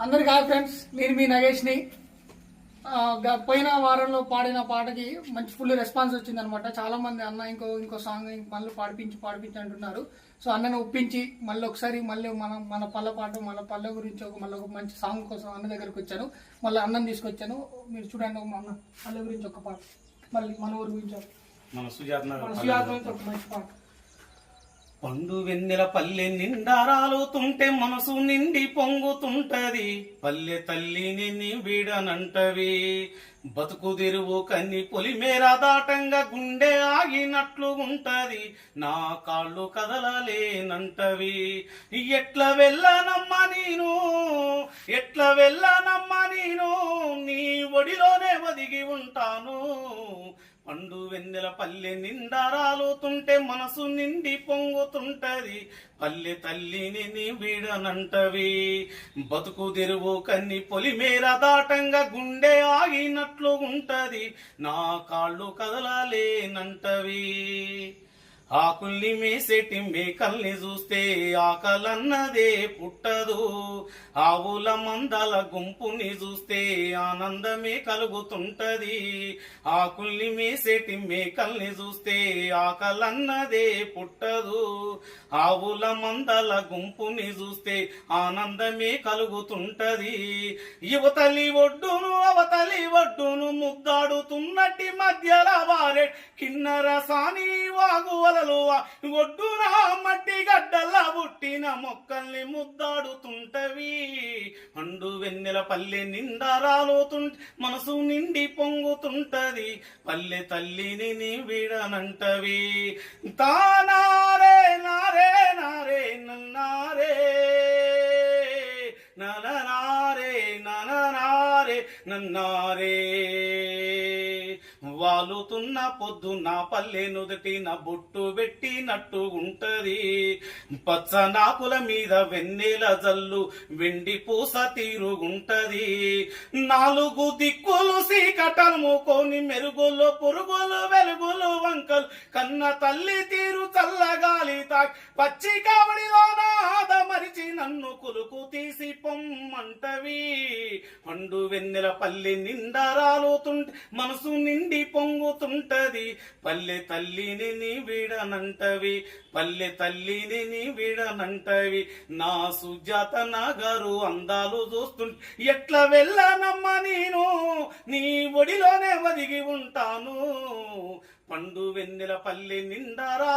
అందరికి hi friends నేను మీ నగేష్ని. పోయిన వారంలో పాడిన పాటకి మంచి ఫుల్ రెస్పాన్స్ వచ్చింది అనమాట చాలా మంది అన్న ఇంకో ఇంకో సాంగ్ మళ్ళీ పాడిపించి పాడిపించి అంటున్నారు. సో అన్నను ఒప్పించి మళ్ళీ ఒకసారి మళ్ళీ మన మన పల్లె పాట మన పల్లె గురించి ఒక మళ్ళీ ఒక మంచి సాంగ్ కోసం అన్న దగ్గరికి వచ్చాను. మళ్ళీ అన్నం తీసుకొచ్చాను. మీరు చూడండి మన పల్లె గురించి ఒక పాట. మళ్ళీ మన ఊరి గురించి. మన సుజాత గురించి ఒక మంచి పాట. పండు వెన్నెల పల్లె నిండారాలుతుంటే మనసు నిండి పొంగుతుంటది. పల్లె తల్లిని నీ వీడనంటవి బతుకు తెరువు కన్ని పొలిమేర దాటంగా గుండె ఆగినట్లు ఉంటది. నా కాళ్ళు కదలలేనంటవి. ఎట్ల వెళ్ళనమ్మా నేను? ఎట్ల వెళ్ళనమ్మా నేను? నీ ఒడిలోనే ఒదిగి ఉంటాను. పండు వెన్నెల పల్లె నిండారాలుతుంటే మనసు నిండి పొంగుతుంటది. పల్లె తల్లిని నీ వీడనంటవి. బతుకు తెరువు కన్ని పొలిమేర దాటంగా గుండె ఆగినట్లు ఉంటది. నా కాళ్ళు కదలలేనంటవి. ఆకుల్ని మేసేటి మేకల్ని చూస్తే ఆకలన్నదే పుట్టదు. ఆవుల మందల గుంపుని చూస్తే ఆనందమే కలుగుతుంటది. ఆకుల్ని మేసేటి మేకల్ని చూస్తే ఆకలన్నదే పుట్టదు. ఆవుల మందల గుంపుని చూస్తే ఆనందమే కలుగుతుంటది. యువతలి ఒడ్డును అవతలి ఒడ్డును ముద్దాడుతున్నట్టి మధ్యల వారే కిన్నర వా వాగువలలు ఒడ్డున మట్టి గడ్డల్లా పుట్టిన మొక్కల్ని ముద్దాడుతుంటవి. అండు వెన్నెల పల్లె నిండా రాలుతుంట మనసు నిండి పొంగుతుంటది. పల్లె తల్లిని నీ విడనంటవి. తానారే నారే నారే నన్నారే. నన్నారే నననారే నన్నారే. వాలుతున్న పొద్దున పల్లె నుదుటి నా బొట్టు పెట్టినట్టు ఉంటది. పచ్చనాకుల మీద వెన్నెల జల్లు వెండి పూస తీరుగుంటది. నాలుగు దిక్కులు సీకటము కొని మెరుగులు పురుగులు వెలుగులు వంకలు కన్న తల్లి తీరు చల్లగాలి తాకి. పచ్చి కావడిలో నాద మరిచి నన్ను కులుకు పొమ్మంటవి పండు వెన్నెల పల్లె నిండా మనసు నిండి పొంగుతుంటది. పల్లె తల్లిని నీ వీడనంటవి. పల్లె తల్లిని నీ వీడనంటవి. నా సుజాత నగరు అందాలు చూస్తుంటే ఎట్లా వెళ్ళనమ్మా నేను? నీ ఒడిలోనే వదిగి ఉంటాను. పండు వెన్నెల పల్లె నిండారాలు